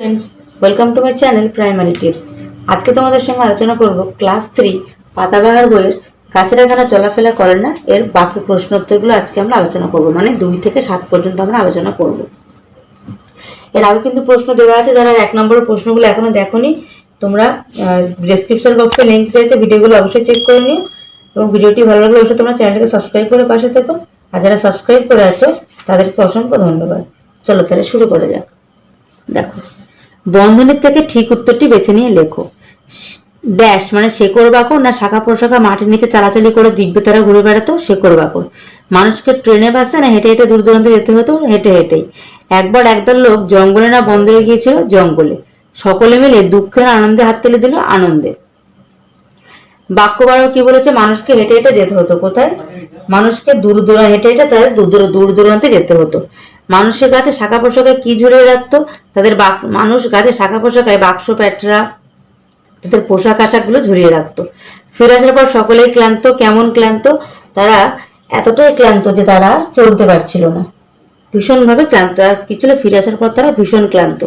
Friends welcome to my channel primary tips আজকে তোমাদের সঙ্গে আলোচনা করব ক্লাস থ্রি পাতাবাহার বইয়ের গাছের এখানে চলাফেরা করে না, এর বাকি প্রশ্ন উত্তরগুলো আজকে আমরা আলোচনা করব মানে দুই থেকে সাত পর্যন্ত আমরা আলোচনা করব। এর আগে কিন্তু প্রশ্ন দেওয়া আছে, যারা এক নম্বরের প্রশ্নগুলো এখনও দেখোনি, তোমরা ডেসক্রিপশন বক্সে লিঙ্ক দিয়েছে ভিডিওগুলো অবশ্যই চেক করে নিও, এবং ভিডিওটি ভালো লাগলে অবশ্যই তোমরা চ্যানেলটাকে সাবস্ক্রাইব করে পাশে থেকো, আর যারা সাবস্ক্রাইব করে আছো, তাদেরকে অসংখ্য ধন্যবাদ। চলো তাহলে শুরু করে যাক। দেখো। বন্ধনের থেকে ঠিক উত্তরটি বেছে নিয়ে লেখো। ড্যাশ মানে শেকড় বাকড় না শাখা প্রশাখা মাটির নিচে চালাচালি করে দিব্য তারা ঘুরে বেড়াতো শেকড় বাকড়। মানুষকে ট্রেনে বাসে না হেঁটে হেঁটে দূর দূরান্তে যেতে হতো, হেঁটে হেঁটেই। একবার একদল লোক জঙ্গলে না বন্দরে গিয়েছিল, জঙ্গলে। সকলে মিলে দুঃখের আনন্দে হাত তেলে দিল আনন্দে। বাক্য বারো কি বলেছে, মানুষকে হেঁটে হেঁটে যেতে হতো কোথায়? মানুষকে দূর দূরা হেঁটে হেঁটে তাদের দূর দূর দূর দূরান্তে যেতে হতো। মানুষের কাছে শাখা পোশাকায় কি ঝুলিয়ে রাখতো? তাদের মানুষ গাছে শাখা পোশাকায় বাক্স, প্যাটরা, তাদের পোশাক আশাকগুলো ঝুলিয়ে রাখতো। ফিরে আসার পর সকলেই ক্লান্ত, কেমন ক্লান্ত? তারা এতটাই ক্লান্ত যে তারা চলতে পারছিল না। ভীষণভাবে ক্লান্ত। কি ছিল? ফিরে আসার পর তারা ভীষণ ক্লান্ত।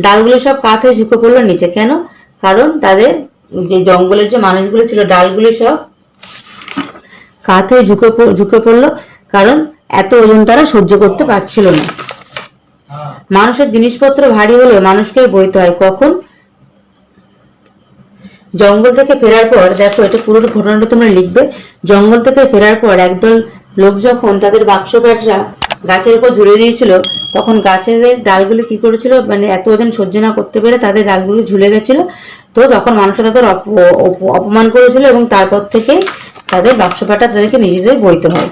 ডালগুলো সব হয়ে ঝুঁকে পড়ল নিচে। কেন? কারণ তাদের যে জঙ্গলের যে মানুষগুলো ছিল, ডালগুলি সব হয়ে ঝুঁকে ঝুঁকে পড়ল। কারণ এত ওজন তারা সহ্য করতে পারছিল না। মানুষের জিনিসপত্র ভারী হলেও মানুষকে বইতে হয় কখন? জঙ্গল থেকে ফেরার পর, দেখো, এটা পুরো ঘটনাটা তোমরা লিখবে। জঙ্গল থেকে ফেরার পর একদল লোক যখন তাদের বাক্স প্যাটরা গাছের উপর ঝুলে দিয়েছিল, তখন গাছের ডালগুলো কি করেছিল? মানে এত ওজন সহ্য না করতে পেরে তাদের ডালগুলো ঝুলে গেছিল। তো তখন মানুষরা তাদের অপ- অপ- অপমান করেছিল এবং তারপর থেকে তাদের বাক্স তাদেরকে নিজেদের বইতে হয়।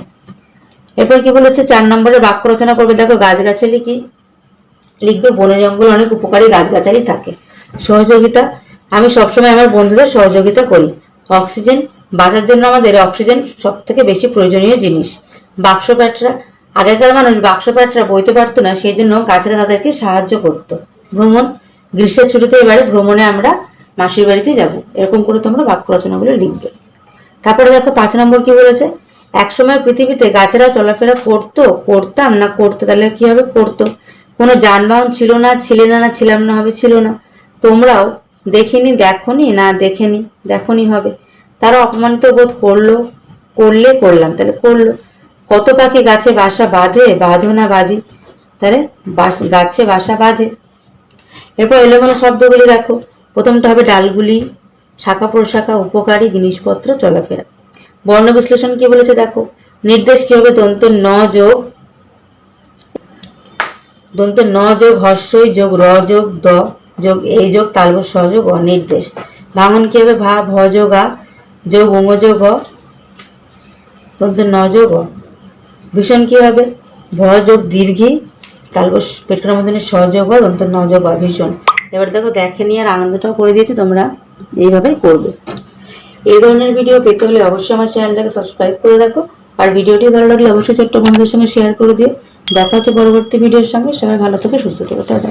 এরপর কি বলেছে? চার নম্বরে বাক্য রচনা করবে। দেখো, গাছগাছালি কি? লিখবে, বনে জঙ্গল অনেক উপকারী গাছগাছালি থাকে। সহযোগিতা। আমি সবসময় আমার বন্ধুদের সহযোগিতা করি। অক্সিজেন। বাঁচার জন্য আমাদের অক্সিজেন সব থেকে বেশি প্রয়োজনীয় জিনিস। বাক্স প্যাটরা। আগেকার মানুষ বাক্স প্যাটরা বইতে পারতো না, সেই জন্য গাছেরা তাদেরকে সাহায্য করত। ভ্রমণ। গ্রীষ্মের ছুটিতে এবারে ভ্রমণে আমরা মাসির বাড়িতে যাব। এরকম করে তোমরা বাক্য রচনাগুলো লিখবে। তারপরে দেখো, পাঁচ নম্বর কি বলেছে? একসময় পৃথিবীতে গাছেরা চলাফেরা করতো, করতাম না করতো, তাহলে কি হবে? করতো। কোনো যানবাহন ছিল না, ছিলে না না ছিলাম না, হবে ছিল না। তোমরাও দেখিনি, দেখনি, না দেখেনি, দেখনি হবে। তারা অপমানিত বোধ করল, করলে করলাম, তাহলে করল। কত পাখি গাছে বাসা বাঁধে, বাঁধো না, বাঁধি। তাহলে গাছে বাসা বাঁধে। এরপর এলোমেলো শব্দগুলি রাখো। প্রথমটা হবে ডালগুলি, শাখা প্রশাখা, উপকারী জিনিসপত্র, চলাফেরা। বর্ণ বিশ্লেষণ কি বলেছে দেখো? নির্দেশ কি হবে? দন্ত ন যোগ, দন্ত ন যোগ হর্ষই যোগ র যোগ দ যোগ এই যোগ তালব সহযোগ অ নির্দেশ। ভাঙন কি হবে? ভা, ভ যোগ আ যোগ উঙ যোগ অ, দন্ত ন যোগ অ। ভীষণ কি হবে? ভ যোগ দীর্ঘি, তালব পেটকার মধ্যে সহযোগ অ, দন্ত ন যোগ অ, ভীষণ। এবার দেখো দেখে নিয়ে আর আনন্দটাও করে দিয়েছি, তোমরা এইভাবে করবে। এই ধরনের ভিডিও পেতে হলে অবশ্যই আমার চ্যানেলটাকে সাবস্ক্রাইব করে রাখো। আর ভিডিওটি ভালো লাগলে অবশ্যই ছোট্ট বন্ধুদের সঙ্গে শেয়ার করে দিও। দেখা হচ্ছে পরবর্তী ভিডিওর সঙ্গে। সবাই ভালো থেকে, সুস্থ থেকে। টাটা।